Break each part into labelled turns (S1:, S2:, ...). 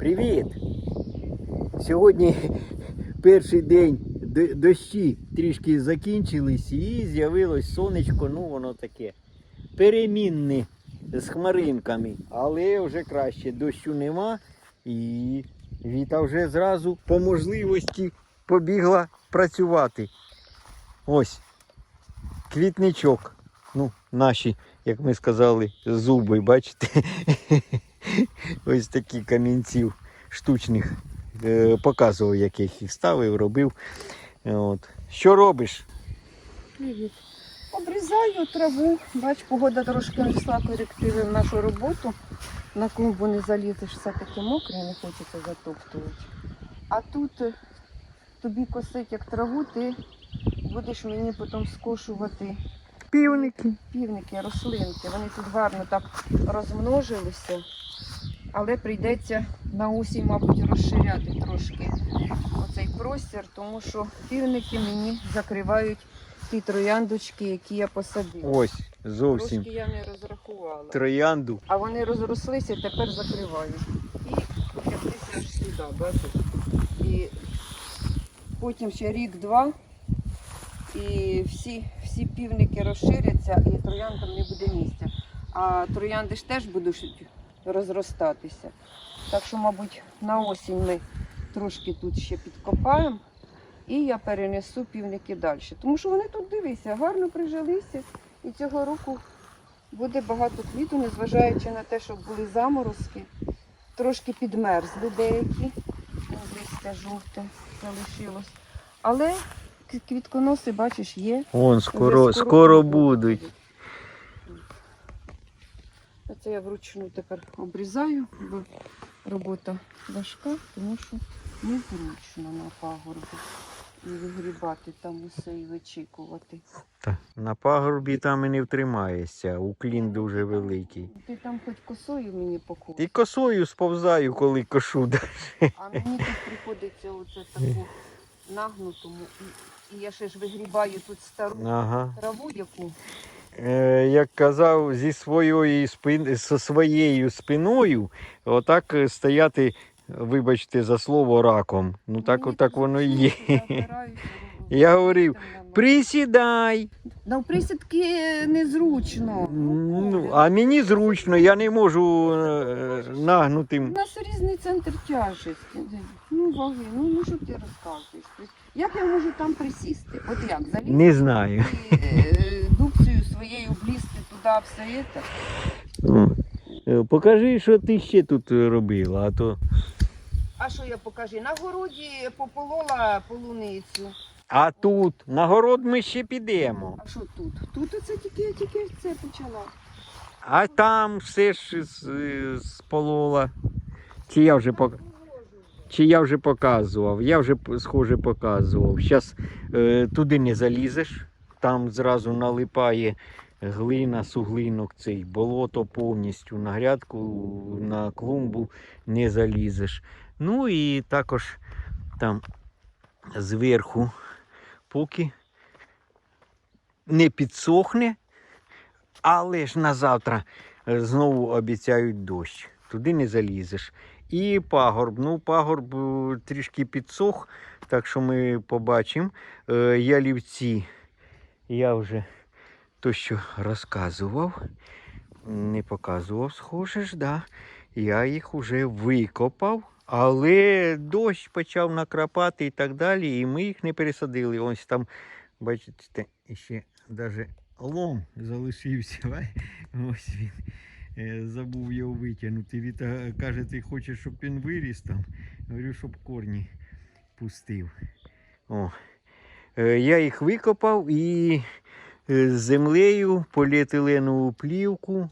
S1: Привіт! Сьогодні перший день дощі трішки закінчились і з'явилось сонечко, ну воно таке перемінне з хмаринками, але вже краще. Дощу нема і Віта вже зразу по можливості побігла працювати. Ось квітничок. Ну, наші, як ми сказали, зуби, бачите? Ось такі камінців штучних. Е, Показував, як я їх ставив, робив. От. Що робиш?
S2: Привіт. Обрізаю траву. Бач, погода трошки внесла корективи в нашу роботу. На клумбу не залізеш, все таке мокре, не хочеться затоптувати. А тут е, тобі косить як траву, ти будеш мені потім скошувати
S1: Півники.
S2: півники, рослинки. Вони тут гарно так розмножилися, але прийдеться на осінь, мабуть, розширяти трошки оцей простір, тому що півники мені закривають ті трояндочки, які я посадила.
S1: Ось, зовсім
S2: Трошки я не розрахувала.
S1: троянду.
S2: А вони розрослися, тепер закривають. І потяглися аж сюди, бачиш? І потім ще рік-два, і всі, всі півники розширяться, і трояндам не буде місця. А троянди ж теж будуть розростатися. Так що, мабуть, на осінь ми трошки тут ще підкопаємо. І я перенесу півники далі. Тому що вони тут дивися, гарно прижилися. І цього року буде багато квіту, незважаючи на те, що були заморозки. Трошки підмерзли деякі. Листя жовте залишилось. Але квітконоси, бачиш, є.
S1: Вон,
S2: Вже
S1: скоро, скоро будуть.
S2: Оце я вручну тепер обрізаю, бо робота важка, тому що незручно на пагорбі. Вигрібати там усе і вичікувати.
S1: Та, на пагорбі там і не втримаєшся, уклін дуже великий.
S2: Ти там хоч косою мені покуш.
S1: І косою сповзаю, коли кошу. да.
S2: А мені тут приходиться оце таку нагнутому. І, я ще ж вигрібаю тут стару
S1: Ага.
S2: траву, яку
S1: як казав, зі своєю спин... зі своєю спиною, отак е, стояти, вибачте за слово, раком. Ну так, отак воно і є.
S2: я
S1: говорив. Присідай.
S2: На в присідки незручно.
S1: Ну, а мені зручно, я не можу е,
S2: У нас різний центр тяжесті. Ну, ваги, ну, ну що ти розказуєш? Як я можу там присісти? От як залізти
S1: Не знаю.
S2: е, туди, все це.
S1: О, е, Покажи, що ти ще тут робила, а то.
S2: А що я покажу? На городі пополола полуницю.
S1: А тут, на город ми ще підемо.
S2: А що тут? Тут оце тільки тільки це почала.
S1: А там все ж з. Чи я вже пок... Чи я вже показував? Я вже схоже показував. Зараз е, туди не залізеш, там зразу налипає глина, суглинок цей, болото повністю на грядку, на клумбу не залізеш. Ну і також там зверху, поки не підсохне, але ж на завтра е, знову обіцяють дощ. Туди не залізеш. І пагорб. Ну, пагорб е, трішки підсох, так що ми побачимо. Е, Ялівці я вже то, що розказував, не показував, схоже ж, да. Я їх вже викопав, але дощ почав накрапати і так далі, і ми їх не пересадили. Ось там, бачите, ще навіть лом залишився. Ось він. Е, Забув його витягнути. Віта каже, ти хочеш, щоб він виріс там. Говорю, щоб корні пустив. О. Е, Я їх викопав і е, з землею поліетиленову плівку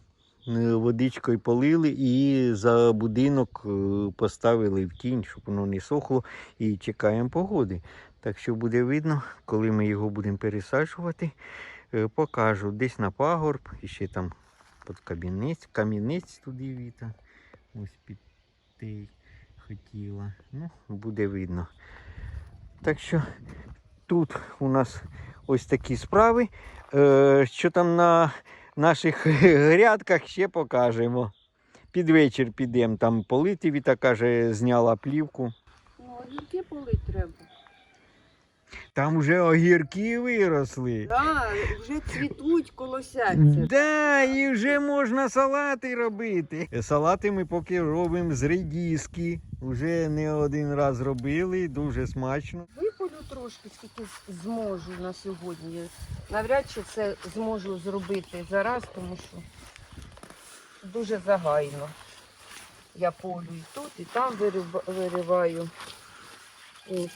S1: е, водичкою полили і за будинок е, поставили в тінь, щоб воно не сохло, і чекаємо погоди. Так що буде видно, коли ми його будемо пересаджувати, е, покажу десь на пагорб, і ще там під камінець, камінець туди віта. Ось під той хотіла. Ну, буде видно. Так що тут у нас ось такі справи. Е, що там на наших грядках ще покажемо. під вечір підемо там полити. Віта каже, зняла плівку.
S2: Ну, огірки полить треба.
S1: Там уже огірки виросли.
S2: Так, вже цвітуть, колосяться.
S1: Да, і вже можна салати робити. Салати ми поки робимо з редіски. Уже не один раз робили, дуже смачно.
S2: Виполю трошки, скільки зможу на сьогодні. Навряд чи це зможу зробити зараз, тому що дуже загайно. Я полю і тут, і там вириваю. От.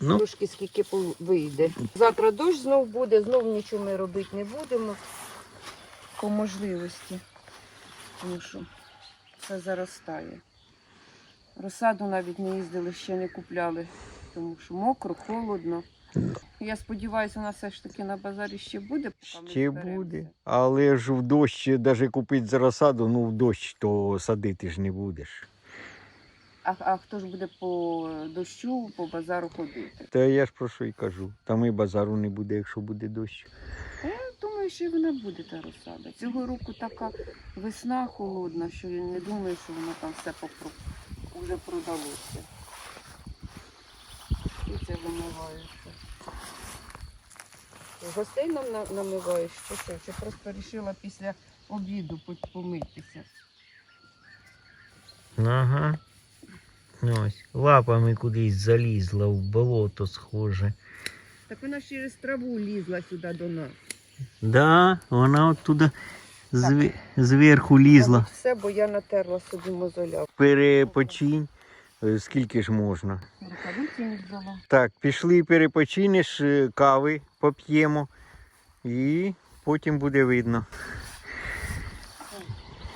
S1: Ну.
S2: Трошки скільки вийде. Завтра дощ знов буде, знов нічого ми робити не будемо по можливості. Тому що це заростає. Розсаду навіть не їздили, ще не купляли, тому що мокро, холодно. Я сподіваюся, вона все ж таки на базарі ще буде.
S1: Ще буде. Але ж в дощ навіть купити за розсаду, ну в дощ то садити ж не будеш.
S2: А, а хто ж буде по дощу, по базару ходити?
S1: Та я ж про що й кажу. Там і базару не буде, якщо буде дощ.
S2: Я думаю, що вона буде та розсада. Цього року така весна холодна, що я не думаю, що воно там все попро... вже продалося. Це. Гостей нам намиваєш, чи що? Чи просто вирішила після обіду помитися?
S1: Ага. Ось, лапами кудись залізла в болото схоже.
S2: Так вона ж через траву лізла сюди до нас.
S1: Да, вона оттуда зве- зверху лізла.
S2: Все, бо я натерла собі мозоля.
S1: Перепочинь. Е, Скільки ж можна?
S2: Рукавиці не взяла.
S1: Так, пішли перепочинеш, е, кави поп'ємо і потім буде видно,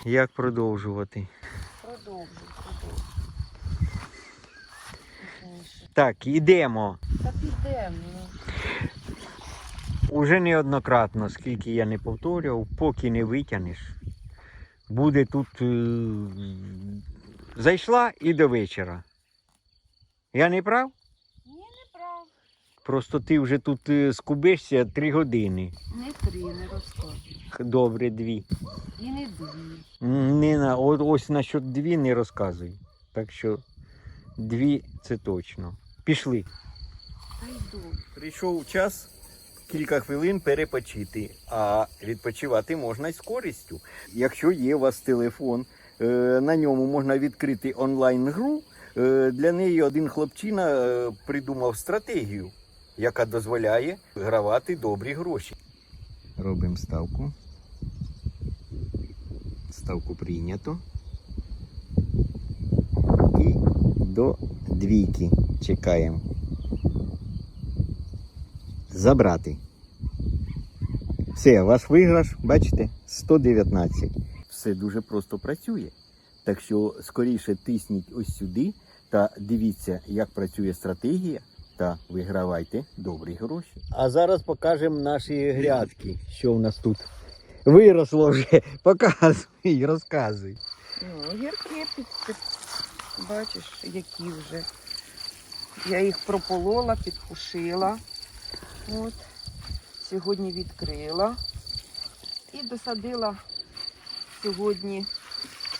S1: як продовжувати.
S2: Продовжуй, продовжуй.
S1: Так, йдемо.
S2: Та підемо. ну.
S1: Уже неоднократно, скільки я не повторював, поки не витягнеш, буде тут. Зайшла і до вечора. Я не прав?
S2: Ні, не прав.
S1: Просто ти вже тут е, скубишся три години.
S2: Не три, не розказуй.
S1: Добре, дві.
S2: І не дві.
S1: Не на, ось насчет дві не розказуй. Так що дві це точно. Пішли.
S2: Та йду.
S1: Прийшов час кілька хвилин перепочити, а відпочивати можна й з користю. Якщо є у вас телефон, на ньому можна відкрити онлайн-гру. Е, Для неї один хлопчина е, придумав стратегію, яка дозволяє гравати добрі гроші. Робимо ставку. Ставку прийнято. І до двійки чекаємо забрати. Все, ваш виграш, бачите, 119. Все дуже просто працює. Так що скоріше тисніть ось сюди та дивіться, як працює стратегія, та вигравайте добрі гроші. А зараз покажемо наші грядки, що у нас тут виросло вже. Показуй, розказуй.
S2: Ну, огірки під, під... Бачиш, які вже. Я їх прополола, підпушила. От. Сьогодні відкрила. І досадила сьогодні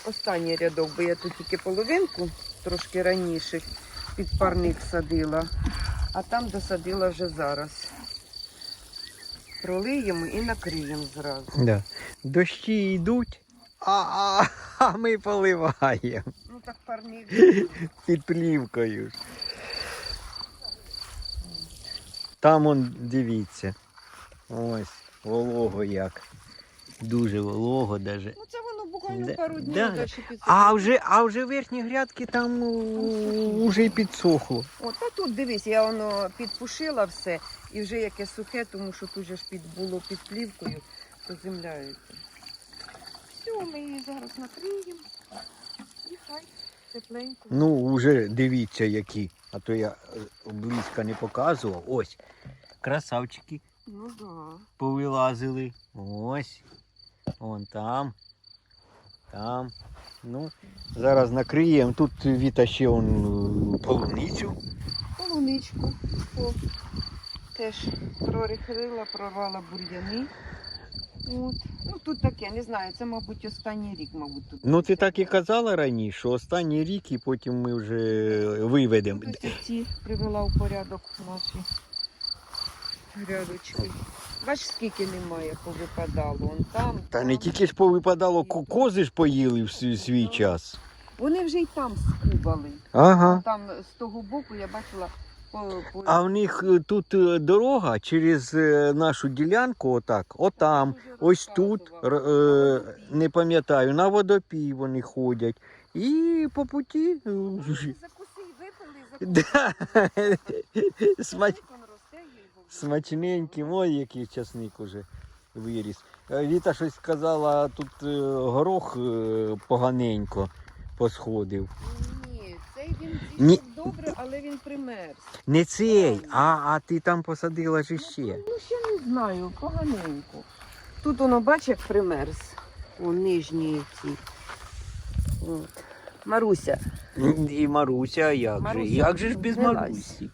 S2: останній рядок, бо я тут тільки половинку трошки раніше під парник садила, а там досадила вже зараз. Пролиємо і накриємо зразу.
S1: Да. Дощі йдуть, а, а, а ми поливаємо.
S2: Ну так парник.
S1: під плівкою. Там он дивіться. Ось, волого як. Дуже волого даже.
S2: Ну це воно буквально
S1: Да,
S2: пару днів
S1: да.
S2: далі під
S1: А вже, а вже верхні грядки там уже й підсохло.
S2: От, а тут дивись, я воно підпушила все і вже яке сухе, тому що тут же ж під було під плівкою, то земляється. Все, ми її зараз накриємо. І хай тепленько.
S1: Ну, вже дивіться які. А то я е, близько не показував. Ось. Красавчики
S2: Ну да.
S1: повилазили. Ось. Вон там. Там. Ну, зараз накриємо. Тут Віта ще он, е, полуницю.
S2: Полуничку. О, теж прорихлила, прорвала бур'яни. От. Ну тут таке, не знаю, це, мабуть, останній рік, мабуть, тут.
S1: Ну ти так і казала раніше, що останній рік і потім ми вже виведемо.
S2: Ось ці привела в порядок наші грядочки. Бачиш, скільки немає, повипадало. Вон там.
S1: Та
S2: там.
S1: не тільки ж повипадало, ку- кози ж поїли в свій, свій час.
S2: Вони вже й там скубали.
S1: Ага.
S2: Там з того боку я бачила по, по...
S1: А в них е, тут е, дорога через е, нашу ділянку, отак, отам, ось тут, р- е, не пам'ятаю, на водопій вони ходять. І по путі. е,
S2: Ну, Закуси випили,
S1: Да.
S2: закуси.
S1: Смач...
S2: Часник, он росте, їй богу.
S1: Смачненький, ой, який часник уже виріс. Е, Віта щось сказала, тут е, горох е, поганенько посходив.
S2: Ні, цей він
S1: Ні.
S2: добре, але він примерз.
S1: Не цей, а, а ти там посадила ж ще.
S2: Ну, ще не знаю, поганенько. Тут воно, бач, як примерз. О, нижні ці. От. Маруся,
S1: І Маруся, а як
S2: Маруся
S1: же? Як же ж без
S2: злилась.
S1: Марусі?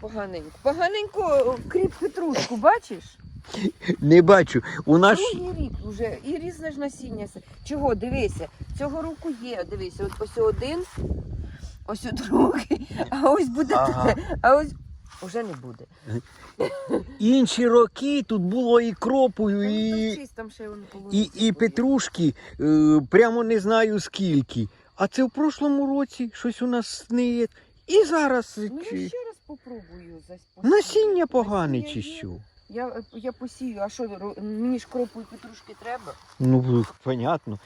S2: Поганенько. Поганенько кріп петрушку, бачиш?
S1: Не бачу. У нас
S2: Другий рік вже і різне ж насіння. Чого? Дивися, цього року є. Дивися, от ось один, ось другий, а ось буде
S1: Ага.
S2: а ось уже не буде.
S1: інші роки тут було і кропою,
S2: ну,
S1: і,
S2: там там ще
S1: і, і петрушки, е, прямо не знаю скільки. А це в прошлому році щось у нас сниє. І зараз
S2: Ну попробую зась посіяти.
S1: насіння погане чи що?
S2: Я, я посію, а що ро- мені ж кропу і петрушки треба?
S1: Ну, понятно.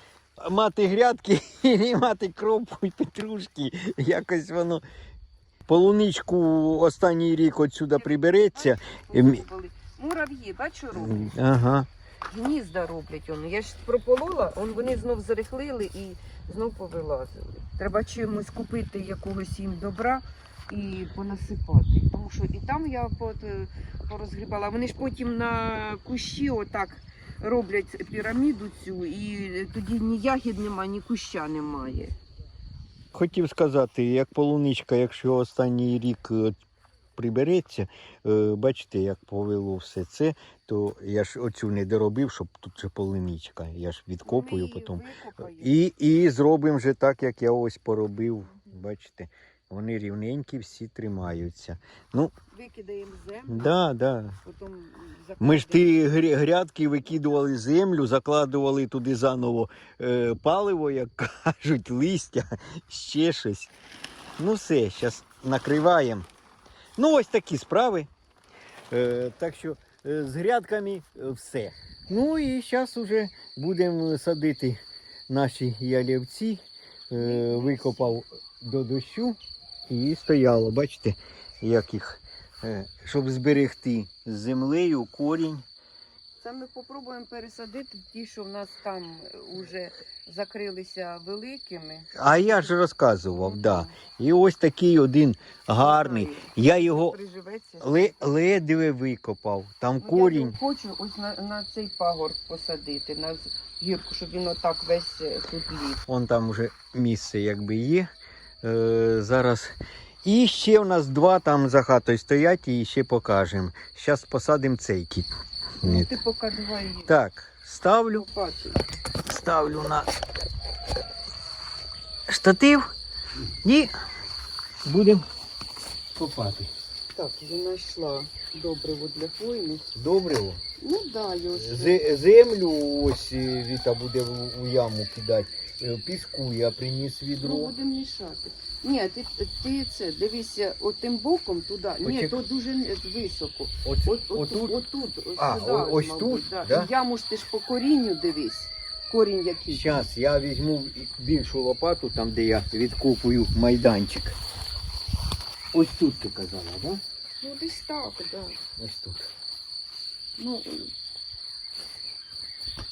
S1: Мати грядки і мати кропу і петрушки. Якось воно. Полуничку останній рік отсюди прибереться. Ем.
S2: Мурав'ї, бачу, роблять?
S1: Ага.
S2: Гнізда роблять вони. Я ж прополола, он вони знов зарихлили і знов повилазили. Треба чимось купити якогось їм добра і понасипати. Тому що і там я е, порозгрібала. Вони ж потім на кущі отак роблять піраміду цю, і тоді ні ягід нема, ні куща немає.
S1: Хотів сказати, як полуничка, якщо останній рік е, прибереться, е, бачите, як повело все це, то я ж оцю не доробив, щоб тут же полуничка. Я ж відкопую
S2: Ми
S1: потім. І, і зробимо вже так, як я ось поробив. Бачите, вони рівненькі, всі тримаються. Ну,
S2: Викидаємо землю,
S1: да, да.
S2: потім
S1: Ми ж ті гря- грядки викидували землю, закладували туди заново е, паливо, як кажуть, листя, ще щось. Ну все, зараз накриваємо. Ну, ось такі справи. Е, так що е, з грядками е, все. Ну і зараз вже будемо садити наші ялівці. Е, викопав до дощу і стояло. Бачите, як їх, е, щоб зберегти з землею корінь.
S2: Це ми попробуємо пересадити ті, що в нас там вже закрилися великими.
S1: А я ж розказував, да. І ось такий один гарний. Я його ледве викопав. Там
S2: Ну,
S1: корінь.
S2: його хочу ось на, на цей пагорб посадити, на гірку, щоб він отак весь е, тут ліг.
S1: Вон там вже місце якби є. Е, зараз. І ще у нас два там за хатою стоять і ще покажемо. Зараз посадимо цей кіт.
S2: Ну,
S1: Ні.
S2: ти поки давай
S1: Так, ставлю. ставлю на штатив і будемо копати.
S2: Так, я знайшла добриво для хвойних.
S1: Добриво.
S2: Ну да, його
S1: землю ось е, Віта буде в, у яму кидати. Е, Піску я приніс
S2: Ну,
S1: відро.
S2: будемо мішати. Ні, ти, ти це, дивися, отим боком туди. Ні,
S1: Почек-
S2: то дуже високо.
S1: От,
S2: От, от,
S1: отут.
S2: отут, ось
S1: А,
S2: сюди,
S1: о- ось
S2: мабуть,
S1: тут,
S2: да.
S1: да?
S2: І Яму ж ти ж по корінню дивись. Корінь який.
S1: Зараз я візьму більшу лопату, там де я відкопую майданчик. Ось тут ти казала, так? Да?
S2: Ну десь так, так. Да.
S1: Ось тут.
S2: Ну,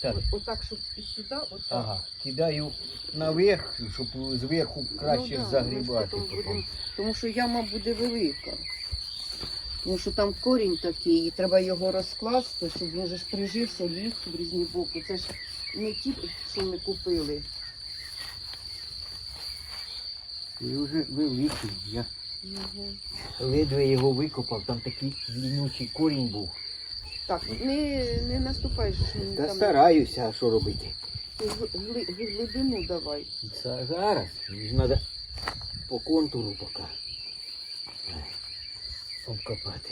S1: Так.
S2: отак, щоб і сюди, отак.
S1: Ага, кидаю наверх, щоб зверху краще
S2: Ну, да,
S1: загрібати.
S2: потім будемо- Тому що яма буде велика. Тому що там корінь такий, і треба його розкласти, щоб він же ж прижився, ліг в різні боки. Це ж не ті, що ми купили.
S1: І вже великий. Я
S2: Мгм.
S1: ледве його викопав, там такий длиннючий корінь був.
S2: Так, не, не мені
S1: Та
S2: там.
S1: стараюся, а що робити?
S2: В- гли- глибину давай.
S1: Це зараз. Треба по контуру поки. Обкопати.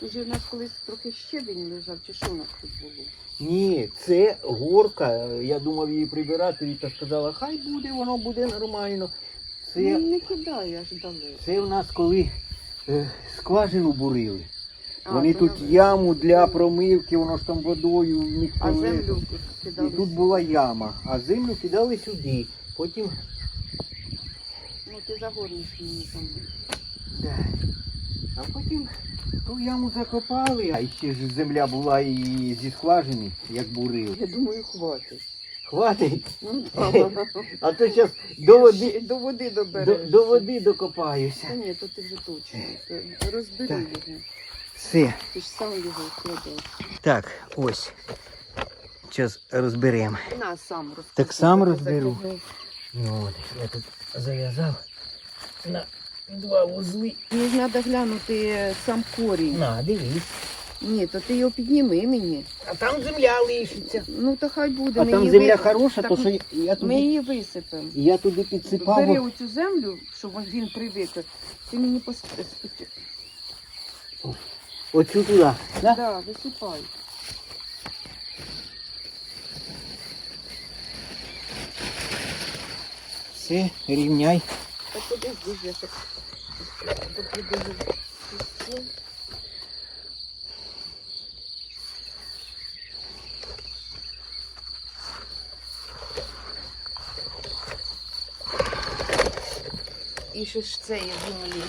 S2: Уже у нас колись трохи щебень лежав, чи що у нас тут було?
S1: Ні, це горка. Я думав її прибирати, Віта сказала, хай буде, воно буде нормально. Це,
S2: Ну, не кидай аж далеко.
S1: це в нас коли е, скважину бурили.
S2: А,
S1: Вони тут
S2: на-
S1: яму для промивки, воно ж там водою в них
S2: А землю
S1: І тут була яма, а землю кидали сюди. Потім
S2: Ну ти загорнеш мені там.
S1: Да. А потім ту яму закопали, а ще ж земля була і зі скважини, як бурили.
S2: Я думаю, хватить.
S1: Хватить,
S2: Ну,
S1: а то зараз до води,
S2: До води
S1: до, до води докопаюся.
S2: Та ні, то ти вже точно. Ти Розбери
S1: Так.
S2: його.
S1: Все.
S2: Ти ж сам його складеш.
S1: Так, ось. Зараз розберемо.
S2: На, сам розкажи.
S1: Так сам розберу. Ну, от, я тут зав'язав на два вузли.
S2: Ж треба глянути сам корінь.
S1: На, дивись.
S2: Ні, то ти його підніми мені.
S1: А там земля лишиться.
S2: Ну то хай буде.
S1: А
S2: ми
S1: там
S2: її
S1: земля
S2: висип-
S1: хороша,
S2: Так
S1: то що я- я
S2: Ми
S1: туди,
S2: її висипемо.
S1: я туди підсипав.
S2: Бери
S1: бо-
S2: оцю землю, щоб він привик. Ти мені пос...
S1: Оцю туди. Да?
S2: Да, висипай.
S1: Все, рівняй.
S2: Так подожди, я так попридаю. І що ж це є землі?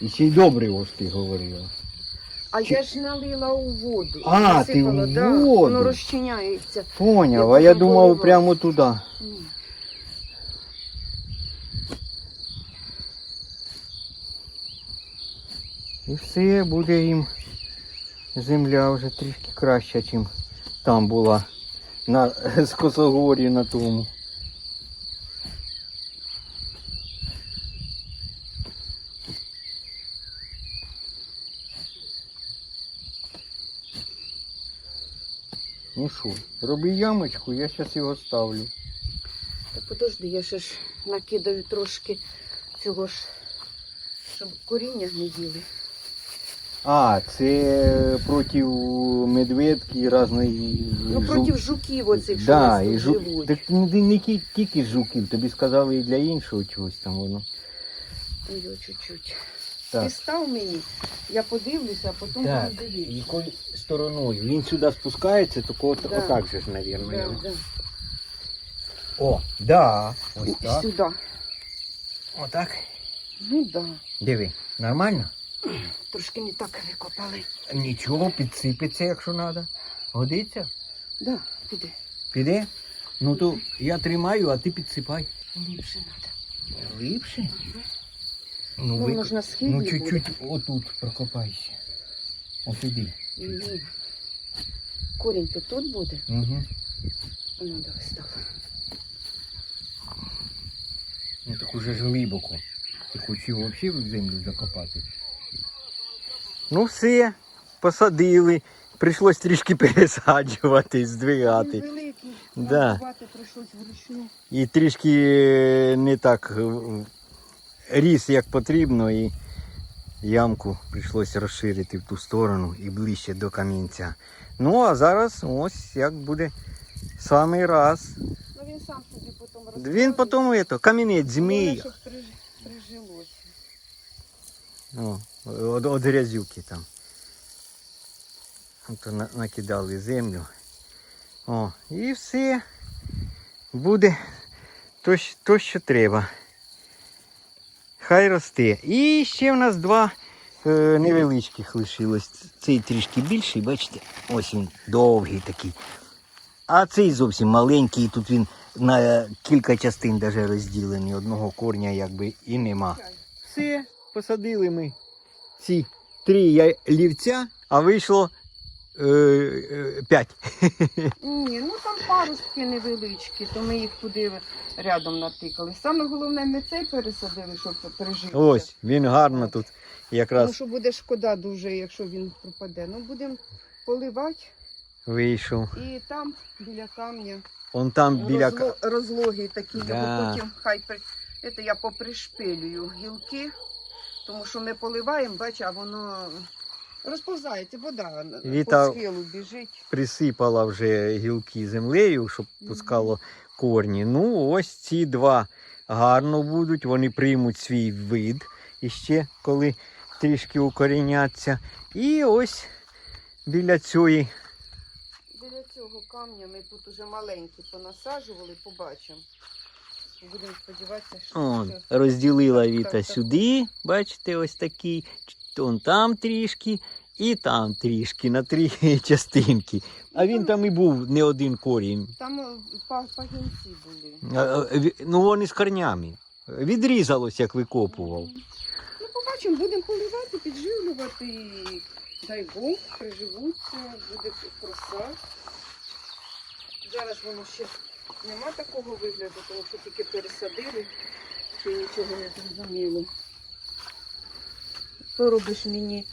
S1: І ще й ось ти говорила.
S2: А я ж налила у воду.
S1: А,
S2: Насипала,
S1: ти в
S2: да,
S1: воду.
S2: Воно розчиняється.
S1: Поняв,
S2: Я
S1: а я
S2: потім
S1: думав
S2: поливаю.
S1: прямо туди.
S2: Ні.
S1: І все, буде їм земля вже трішки краща, ніж там була на з косогорі на тому. Що, роби ямочку, я зараз його ставлю.
S2: Так подожди, я ще ж накидаю трошки цього ж, щоб коріння не їли.
S1: А, це проти медведки і різної.
S2: Ну, проти жуків оцих, що
S1: да,
S2: у нас тут
S1: жу...
S2: живуть.
S1: Так не, не ті- тільки жуків, тобі сказали і для іншого чогось там воно.
S2: Його чуть-чуть.
S1: Так.
S2: Ти став мені, я подивлюся, а потім
S1: Так,
S2: буду дивитися.
S1: якою стороною? Він сюди спускається, то от,
S2: Да.
S1: отак же ж, мабуть.
S2: Да, да.
S1: О, да. Ось
S2: І
S1: так.
S2: Сюди.
S1: Отак.
S2: Ну так. Да.
S1: Диви, нормально?
S2: Трошки не так викопали.
S1: Нічого, підсипеться, якщо треба. Годиться?
S2: Да, піди.
S1: Піде? Ну то я тримаю, а ти підсипай.
S2: Ліпше треба.
S1: Ліпше? Ну,
S2: Ну,
S1: ви...
S2: воно ж на схилі
S1: ну чуть-чуть отут прокопайся. Сюди.
S2: Ні. Корінь то тут буде?
S1: Угу.
S2: Ну, давай став.
S1: Ну так уже ж глибоко. Ти його взагалі в землю закопати. Ну все, посадили. Прийшлось трішки пересаджувати, здвигати.
S2: Він великий.
S1: Да.
S2: Прийшлось вручну.
S1: І трішки не так ріс, як потрібно, і ямку прийшлось розширити в ту сторону і ближче до камінця. Ну, а зараз ось як буде самий раз.
S2: Ну він сам собі потім розкаже.
S1: Він потім ето, камінець змій.
S2: щоб приж... прижилося.
S1: О, от, от грязюки там. На- накидали землю. О, і все. Буде то, то, що треба. Хай росте. І ще в нас два е, невеличких лишилось. Цей трішки більший, бачите? Ось він довгий такий. А цей зовсім маленький, тут він на кілька частин даже розділений. Одного корня якби і нема. Все, посадили ми ці три лівця, а вийшло п'ять.
S2: Ні, ну там паростки невеличкі, то ми їх туди рядом натикали. Саме головне, ми цей пересадили, щоб пережити.
S1: Ось, він гарно тут якраз
S2: що буде шкода дуже, якщо він пропаде. Ну будемо поливати
S1: вийшов.
S2: і там біля камня
S1: Он там біля
S2: розло- розлоги такі,
S1: Да.
S2: його потім хай при... Це я попришпилюю гілки, тому що ми поливаємо, бачиш, а воно розповзається, вода
S1: Віта-
S2: по схилу біжить.
S1: присипала вже гілки землею, щоб пускало корні. Ну, ось ці два гарно будуть, вони приймуть свій вид іще, коли трішки укоріняться. І ось біля цієї
S2: Біля цього камня ми тут уже маленькі понасаджували, побачимо. Будемо сподіватися, що це-
S1: розділила Віта
S2: так.
S1: сюди, бачите, ось такий, он там трішки і там трішки, на три частинки. А він там і був не один корінь.
S2: там е, пагінці були.
S1: А, Ну, вони з корнями. Відрізалось, як викопував.
S2: Ну, побачимо, будемо поливати, підживлювати. Дай Бог, приживуться, буде краса. Зараз воно ще нема такого вигляду, тому що тільки пересадили, ще нічого не зрозуміло. То робиш мені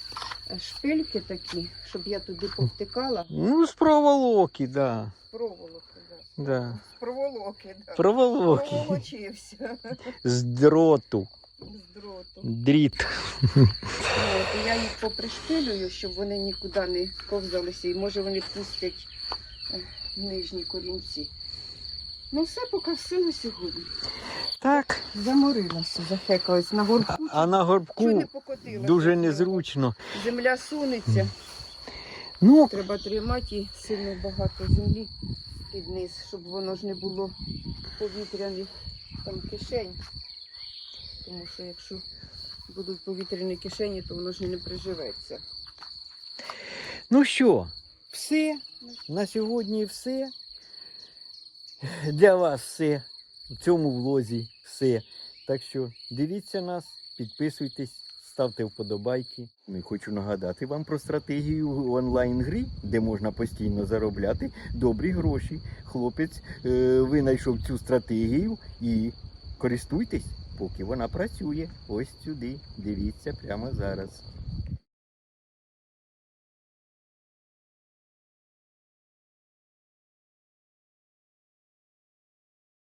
S2: е, шпильки такі, щоб я туди повтикала.
S1: Ну, з проволоки, да.
S2: Проволоки, да.
S1: да.
S2: З проволоки, да.
S1: Проволоки.
S2: Проволочився
S1: З дроту.
S2: з дроту.
S1: Дріт.
S2: От, я їх попришпилюю, щоб вони нікуди не ковзалися, і може вони пустять е, нижні корінці. Ну все, поки все на сьогодні.
S1: Так.
S2: Заморилася, захекалась на горбку.
S1: А на горбку
S2: не
S1: дуже незручно.
S2: Земля сунеться,
S1: Ну,
S2: треба тримати і сильно багато землі під низ, щоб воно ж не було повітряних там кишень. Тому що якщо будуть повітряні кишені, то воно ж не приживеться.
S1: ну що, все. На сьогодні все. Для вас все. В цьому влозі все. Так що дивіться нас, підписуйтесь, ставте вподобайки. Ну, і хочу нагадати вам про стратегію онлайн-гри, де можна постійно заробляти добрі гроші. Хлопець е, винайшов цю стратегію і користуйтесь, поки вона працює. Ось сюди. Дивіться прямо зараз.